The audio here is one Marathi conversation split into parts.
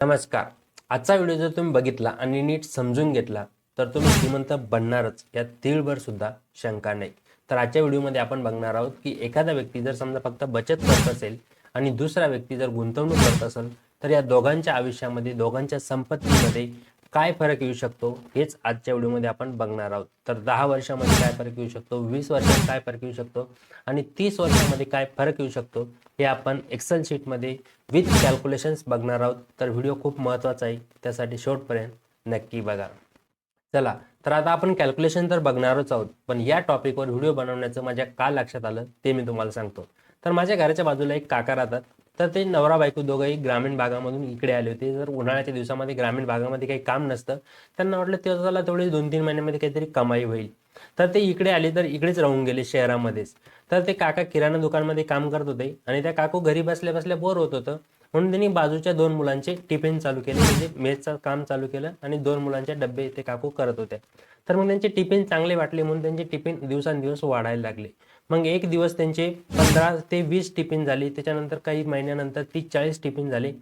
नमस्कार. आजचा व्हिडिओ जर तुम्ही बघितला आणि नीट समजून घेतला तर तुम्ही श्रीमंत बनणारच यात तीळभर सुद्धा शंका नाही. तर आजच्या व्हिडिओमध्ये आपण बघणार आहोत की एखादा व्यक्ती जर समजा फक्त बचत करत असेल आणि दुसरा व्यक्ती जर गुंतवणूक करत असेल तर या दोघांच्या आयुष्यामध्ये दोघांच्या संपत्तीमध्ये काय फरक येऊ शकतो? हेच आजच्या व्हिडिओमध्ये आपण बघणार आहोत. तर दहा वर्षामध्ये काय फरक येऊ शकतो? वीस वर्षात काय फरक येऊ शकतो? आणि तीस वर्षामध्ये काय फरक येऊ शकतो? हे आपण एक्सेल शीटमध्ये विथ कॅल्क्युलेशन्स बघणार आहोत. तर व्हिडिओ खूप महत्त्वाचा आहे. त्यासाठी शेवटपर्यंत नक्की बघा. चला तर आता आपण कॅल्क्युलेशन तर बघणारच आहोत. पण या टॉपिकवर व्हिडिओ बनवण्याचं माझ्या का लक्षात आलं ते मी तुम्हाला सांगतो. तर माझ्या घराच्या बाजूला एक काका राहतात. तर ते नवरा बायको दोघंही ग्रामीण भागामधून इकडे आले होते. जर उन्हाळ्याच्या दिवसामध्ये ग्रामीण भागामध्ये काही काम नसतं त्यांना वाटलं त्याला तेवढे दोन तीन महिन्यामध्ये काहीतरी कमाई होईल. तर ते इकडे आले तर इकडेच राहून गेले शहरामध्येच. तर ते काका किराणा दुकानमध्ये काम करत होते आणि त्या काकू घरी बसल्या बसल्या बोर होत होतं. म्हणून त्यांनी बाजूच्या दोन मुलांचे टिफिन चालू केले म्हणजे मेसचं काम चालू केलं आणि दोन मुलांचे डबे ते काकू करत होते. तर मग त्यांचे टिफिन चांगले वाटले म्हणून त्यांचे टिफिन दिवसांदिवस वाढायला लागले. मग एक दिवस त्यांचे पंधरा ते वीस टिफिन झाले त्याच्यानंतर काही महिन्यानंतर तीस चाळीस टिफिन झाले.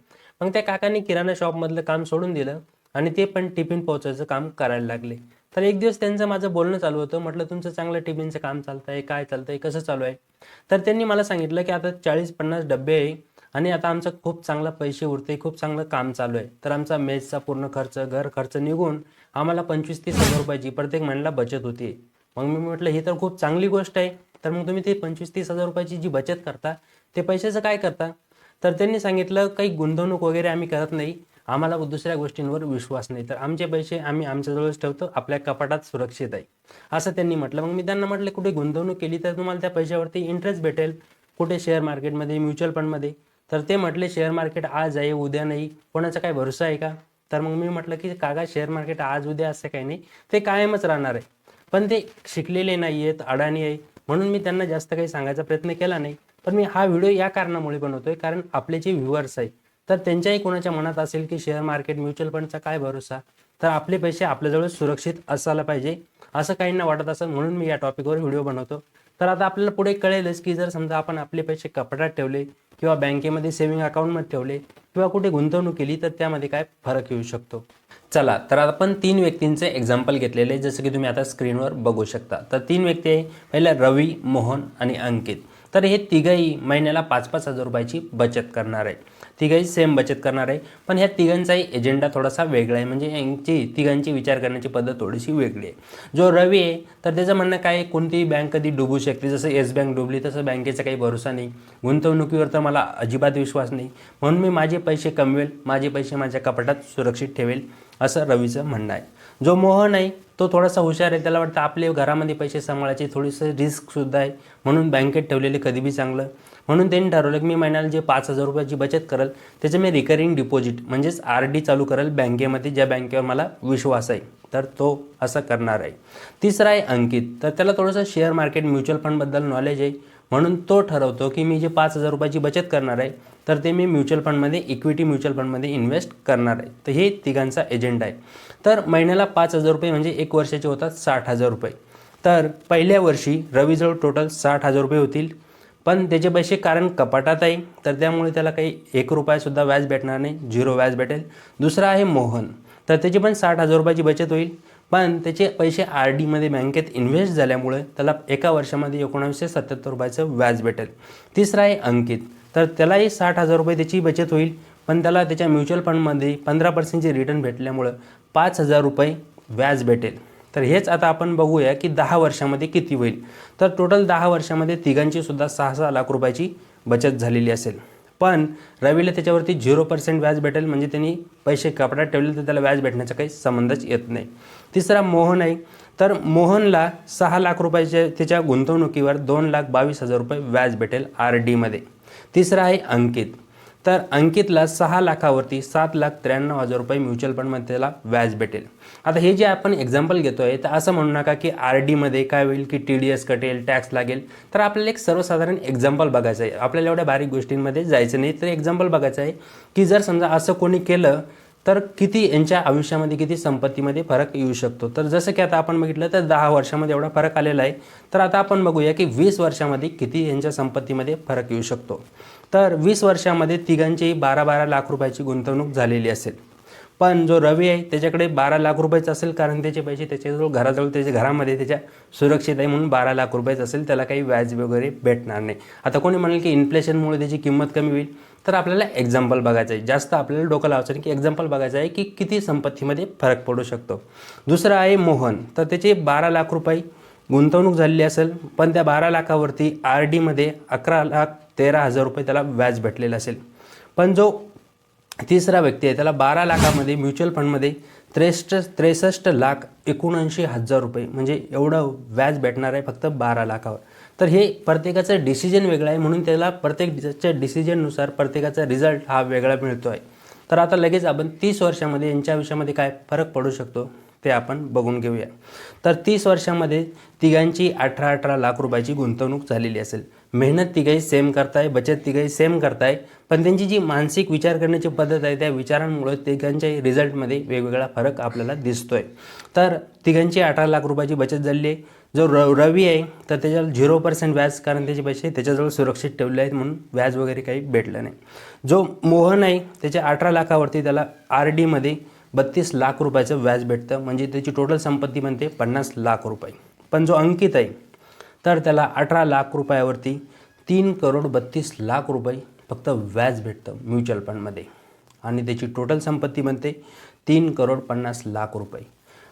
मग त्या काकांनी किराणा शॉपमधलं काम सोडून दिलं आणि ते पण टिफिन पोहोचायचं काम करायला लागले. तर एक दिवस त्यांचं माझं बोलणं चालू होतं म्हटलं तुमचं चांगलं टिफिनचं काम चालतं आहे काय चालतं आहे कसं चालू आहे? तर त्यांनी मला सांगितलं की आता चाळीस पन्नास डबे आहे आणि आता आमचं खूप चांगला पैसे उरते खूप चांगलं काम चालू आहे. तर आमचा मेसचा पूर्ण खर्च घर खर्च निघून आम्हाला पंचवीस तीस हजार रुपयाची प्रत्येक महिन्याला बचत होती. मग मी म्हटलं ही तर खूप चांगली गोष्ट आहे. तर मग तुम्ही ते पंचवीस तीस हजार रुपयाची जी बचत करता ते पैशाचं काय करता? तर त्यांनी सांगितलं काही गुंतवणूक वगैरे आम्ही करत नाही. आम्हाला दुसऱ्या गोष्टींवर विश्वास नाही. तर आमचे पैसे आम्ही आमच्याजवळच ठेवतो आपल्या कपाटात सुरक्षित आहे. असं त्यांनी म्हटलं. मग मी त्यांना म्हटलं कुठे गुंतवणूक केली तर तुम्हाला त्या पैशावरती इंटरेस्ट भेटेल. कुठे शेअर मार्केटमध्ये म्युच्युअल फंडमध्ये तर ते म्हटले शेअर मार्केट आज आहे उद्या नाही. कोणाचा काय भरोसा आहे का? तर मग मी म्हटलं की काका शेअर मार्केट आज उद्या असं काही नाही. ते कायमच राहणार आहे. पण ते शिकलेले नाही आहेत अडाणी आहे. म्हणून मी त्यांना जास्त काही सांगायचा प्रयत्न केला नाही. पण मी हा व्हिडिओ या कारणामुळे बनवतोय कारण आपले जे व्ह्युअर्स आहे तर त्यांच्याही कोणाच्या मनात असेल की शेअर मार्केट म्युच्युअल फंडचा काय भरोसा? तर आपले पैसे आपल्याजवळ सुरक्षित असायला पाहिजे असं काहींना वाटत असेल. म्हणून मी या टॉपिकवर व्हिडिओ बनवतो. तर आता आपल्याला पुढे कळेलच की जर समजा आपण आपले पैसे कपड्यात ठेवले किंवा बँकेमध्ये सेव्हिंग अकाउंटमध्ये ठेवले किंवा कुठे गुंतवणूक केली तर त्यामध्ये काय फरक येऊ शकतो? चला तर आपण तीन व्यक्तींचे एक्झाम्पल घेतलेले जसं की तुम्ही आता स्क्रीनवर बघू शकता. तर तीन व्यक्ती आहे पहिला रवी मोहन आणि अंकित. तर हे तिघही महिन्याला पाच पाच हजार रुपयाची बचत करणार आहे तिघंही सेम बचत करणार आहे. पण ह्या तिघांचाही एजेंडा थोडासा वेगळा आहे. म्हणजे यांची तिघांची विचार करण्याची पद्धत थोडीशी वेगळी आहे. जो रवी आहे तर त्याचं म्हणणं काय आहे, कोणतीही बँक कधी डुबू शकते. जसं येस बँक डुबली तसं बँकेचा काही भरोसा नाही. गुंतवणुकीवर तर मला अजिबात विश्वास नाही. म्हणून मी माझे पैसे कमवेल माझे पैसे माझ्या कपाटात सुरक्षित ठेवेल असं रवीचं म्हणणं आहे. जो मोहन आहे तो थोडासा हुशार आहे. त्याला वाटतं आपले घरामध्ये पैसे सांभाळायचे थोडीसं रिस्कसुद्धा आहे. म्हणून बँकेत ठेवलेले कधी बी चांगलं. म्हणून त्यांनी ठरवलं की मी महिन्याला जे पाच हजार रुपयाची बचत करेल त्याचं मी रिकरिंग डिपॉझिट म्हणजेच आर डी चालू करेल बँकेमध्ये ज्या बँकेवर मला विश्वास आहे. तर तो असं करणार आहे. तिसरा आहे अंकित. तर त्याला थोडंसं शेअर मार्केट म्युच्युअल फंडबद्दल नॉलेज आहे. म्हणून तो ठरवतो की मी जे पाच हजार रुपयाची बचत करणार आहे तर ते मी म्युच्युअल फंडमध्ये इक्विटी म्युच्युअल फंडमध्ये इन्व्हेस्ट करणार आहे. तर हे तिघांचा एजेंडा आहे. तर महिन्याला पाच हजार रुपये म्हणजे एक वर्षाचे होतात साठ हजार रुपये. तर पहिल्या वर्षी रवीजवळ टोटल साठ हजार रुपये होतील. पण त्याचे पैसे कारण कपाटात आहे तर त्यामुळे त्याला काही एक रुपयासुद्धा व्याज भेटणार नाही झिरो व्याज भेटेल. दुसरा आहे मोहन. तर त्याची पण साठ हजार रुपयाची बचत होईल. पण त्याचे पैसे आर डीमध्ये बँकेत इन्व्हेस्ट झाल्यामुळे त्याला एका वर्षामध्ये एकोणावीसशे सत्याहत्तर रुपयाचं व्याज भेटेल. तिसरा आहे अंकित. तर त्यालाही साठ हजार रुपये त्याची बचत होईल पण त्याला त्याच्या म्युच्युअल फंडमध्ये पंधरा पर्सेंटचे रिटर्न भेटल्यामुळं पाच हजार रुपये व्याज भेटेल. तर हेच आता आपण बघूया की दहा वर्षामध्ये किती होईल. तर टोटल दहा वर्षामध्ये तिघांची सुद्धा सहा सहा लाख रुपयाची बचत झालेली असेल. पण रवीला त्याच्यावरती झिरो पर्सेंट व्याज भेटेल म्हणजे त्यांनी पैसे कपड्यात ठेवले तर त्याला व्याज भेटण्याचा काही संबंधच येत नाही. तिसरा मोहन आहे. तर मोहनला सहा लाख रुपयाच्या त्याच्या गुंतवणुकीवर दोन लाख बावीस हजार रुपये व्याज भेटेल आर डीमध्ये तिसरा आहे अंकित. तर अंकितला सहा लाखावरती सात लाख त्र्याण्णव हजार रुपये म्युच्युअल फंडमध्ये त्याला व्याज भेटेल. आता हे जे आपण एक्झाम्पल घेतो आहे तर असं म्हणू नका की आर डीमध्ये काय होईल की टी डी एस कटेल टॅक्स लागेल. तर आपल्याला एक सर्वसाधारण एक्झाम्पल बघायचं आहे. आपल्याला एवढ्या बारीक गोष्टींमध्ये जायचं नाही. तर एक्झाम्पल बघायचं आहे की जर समजा असं कोणी केलं तर किती यांच्या आयुष्यामध्ये किती संपत्तीमध्ये फरक येऊ शकतो? तर जसं की आता आपण बघितलं तर दहा वर्षामध्ये एवढा फरक आलेला आहे. तर आता आपण बघूया की वीस वर्षामध्ये किती यांच्या संपत्तीमध्ये फरक येऊ शकतो? तर वीस वर्षामध्ये तिघांचीही बारा बारा लाख रुपयाची गुंतवणूक झालेली असेल. पण जो रवी आहे त्याच्याकडे बारा लाख रुपयाचा असेल कारण त्याचे पैसे त्याच्याजवळ घराजवळ त्याच्या घरामध्ये त्याच्या सुरक्षित आहे म्हणून बारा लाख रुपयाचं असेल त्याला काही व्याज वगैरे भेटणार नाही. आता कोणी म्हणेल की इन्फ्लेशनमुळे त्याची किंमत कमी होईल तर आपल्याला एक्झाम्पल बघायचं आहे. जास्त आपल्याला डोकं लावायचं नाही की एक्झाम्पल बघायचं आहे की किती संपत्तीमध्ये फरक पडू शकतो. दुसरं आहे मोहन तर त्याचे बारा लाख रुपये गुंतवणूक झालेली असेल पण त्या बारा लाखावरती आर डीमध्ये अकरा लाख तेरा हजार रुपये त्याला व्याज भेटलेलं असेल. पण जो तिसरा व्यक्ती आहे त्याला बारा लाखामध्ये म्युच्युअल फंडमध्ये त्रेसष्ट त्रेसष्ट लाख एकोणऐंशी हजार रुपये म्हणजे एवढं व्याज भेटणार आहे फक्त बारा लाखावर. तर हे प्रत्येकाचं डिसिजन वेगळं आहे म्हणून त्याला प्रत्येकच्या डिसिजननुसार प्रत्येकाचा रिझल्ट हा वेगळा मिळतो आहे तर आता लगेच आपण तीस वर्षामध्ये यांच्या आयुष्यामध्ये काय फरक पडू शकतो? ते आपण बघून घेऊया. तर तीस वर्षामध्ये तिघांची अठरा अठरा लाख रुपयाची गुंतवणूक झालेली असेल. मेहनत तिघाही सेम करताय बचत तिघाही सेम करताय पण त्यांची जी मानसिक विचार करण्याची पद्धत आहे त्या विचारांमुळे तिघांच्या रिझल्टमध्ये वेगवेगळा फरक आपल्याला दिसतोय. तर तिघांची अठरा लाख रुपयाची बचत झाली आहे. जो र रवी आहे तर त्याच्यावर झिरो पर्सेंट व्याज कारण त्याचे पैसे त्याच्याजवळ सुरक्षित ठेवले आहेत म्हणून व्याज वगैरे काही भेटलं नाही. जो मोहन आहे त्याच्या अठरा लाखावरती त्याला आर डीमध्ये बत्तीस लाख रुपयाचं व्याज भेटतं. म्हणजे त्याची टोटल संपत्ती म्हणते पन्नास लाख रुपये. पण जो अंकित आहे तर त्याला अठरा लाख रुपयावरती तीन करोड बत्तीस लाख रुपये फक्त व्याज भेटतं म्युच्युअल फंडमध्ये. आणि त्याची टोटल संपत्ती म्हणते तीन करोड पन्नास लाख रुपये.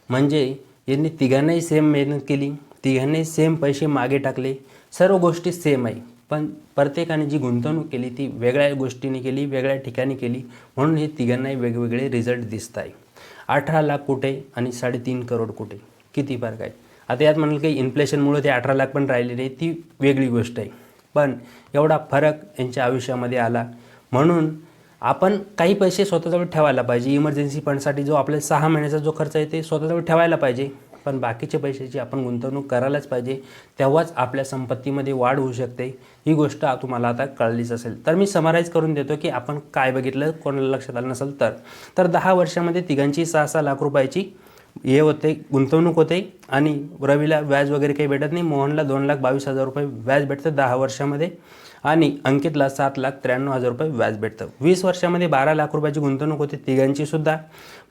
म्हणजे यांनी तिघांनाही सेम मेहनत केली तिघांनाही सेम पैसे मागे टाकले. सर्व गोष्टी सेम आहे. पण प्रत्येकाने जी गुंतवणूक केली ती वेगळ्या गोष्टीने केली वेगळ्या ठिकाणी केली म्हणून हे तिघांनाही वेगवेगळे रिझल्ट दिसत आहे. अठरा लाख कुठे आणि साडेतीन करोड कुठे? किती फरक आहे? आता यात म्हणाल की इन्फ्लेशनमुळे ते अठरा लाख पण राहिले नाही ती वेगळी गोष्ट आहे. पण एवढा फरक यांच्या आयुष्यामध्ये आला. म्हणून आपण काही पैसे स्वतःजवळ ठेवायला पाहिजे. इमर्जन्सी फंडसाठी जो आपल्या सहा महिन्याचा जो खर्च आहे ते स्वतःजवळ ठेवायला पाहिजे. पण बाकीच्या पैशाची आपण गुंतवणूक करायलाच पाहिजे तेव्हाच आपल्या संपत्तीमध्ये वाढ होऊ शकते. ही गोष्ट तुम्हाला आता कळलीच असेल. तर मी समराईज करून देतो की आपण काय बघितलं कोणाला लक्षात आलं नसेल तर. तर दहा वर्षामध्ये तिघांची सहा सहा लाख रुपयाची हे होते गुंतवणूक होते आणि रवीला व्याज वगैरे काही भेटत नाही मोहनला दोन लाख बावीस हजार रुपये व्याज भेटतं दहा वर्षामध्ये आणि अंकितला सात लाख त्र्याण्णव हजार रुपये व्याज भेटतं. वीस वर्षामध्ये बारा लाख रुपयाची गुंतवणूक होते तिघांची सुद्धा.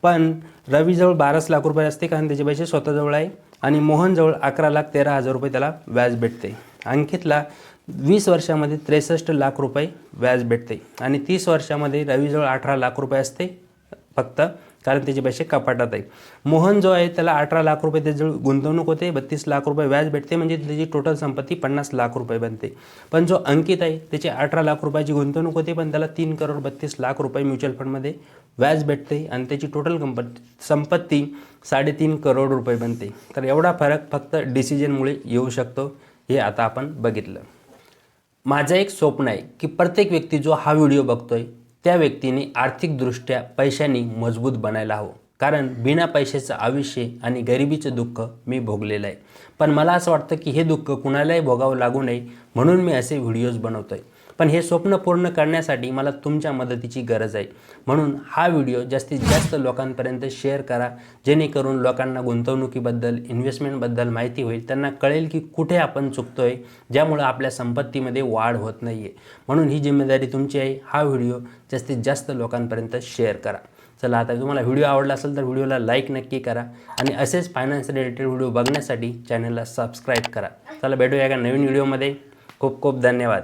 पण रवीजवळ बाराच लाख रुपये असते कारण त्याचे पैसे स्वतःजवळ आहे. आणि मोहनजवळ अकरा लाख तेरा हजार रुपये त्याला व्याज भेटते. अंकितला वीस वर्षामध्ये त्रेसष्ट लाख रुपये व्याज भेटते. आणि तीस वर्षामध्ये रवीजवळ अठरा लाख रुपये असते फक्त. कारण त्याचे पैसे कपाटात आहे मोहन जो आहे त्याला अठरा लाख रुपये त्याजवळ गुंतवणूक होते बत्तीस लाख रुपये व्याज भेटते म्हणजे त्याची टोटल संपत्ती पन्नास लाख रुपये बनते. पण जो अंकित आहे त्याची अठरा लाख रुपयाची गुंतवणूक होते पण त्याला तीन करोड बत्तीस लाख रुपये म्युच्युअल फंडमध्ये व्याज भेटते आणि त्याची टोटल कंप संपत्ती साडेतीन करोड रुपये बनते. तर एवढा फरक फक्त डिसिजनमुळे येऊ शकतो हे आता आपण बघितलं. माझं एक स्वप्न आहे की प्रत्येक व्यक्ती जो हा व्हिडिओ बघतोय त्या व्यक्तीने आर्थिकदृष्ट्या पैशांनी मजबूत बनायला हवं. कारण बिना पैशाचं आयुष्य आणि गरिबीचं दुःख मी भोगलेलं आहे. पण मला असं वाटतं की हे दुःख कुणालाही भोगावं लागू नये म्हणून मी असे व्हिडिओज बनवतोय. पण हे स्वप्न पूर्ण करण्यासाठी मला तुमच्या मदतीची गरज आहे. म्हणून हा व्हिडिओ जास्तीत जास्त लोकांपर्यंत शेअर करा. जेणेकरून लोकांना गुंतवणुकीबद्दल इन्व्हेस्टमेंटबद्दल माहिती होईल. त्यांना कळेल की कुठे आपण चुकतोय ज्यामुळं आपल्या संपत्तीमध्ये वाढ होत नाही आहे म्हणून ही जिम्मेदारी तुमची आहे. हा व्हिडिओ जास्तीत जास्त लोकांपर्यंत शेअर करा. चला आता तुम्हाला व्हिडिओ आवडला असेल तर व्हिडिओला लाईक नक्की करा. आणि असेच फायनान्स रिलेटेड व्हिडिओ बघण्यासाठी चॅनलला सबस्क्राईब करा. चला भेटूया एका नवीन व्हिडिओमध्ये. खूप खूप धन्यवाद.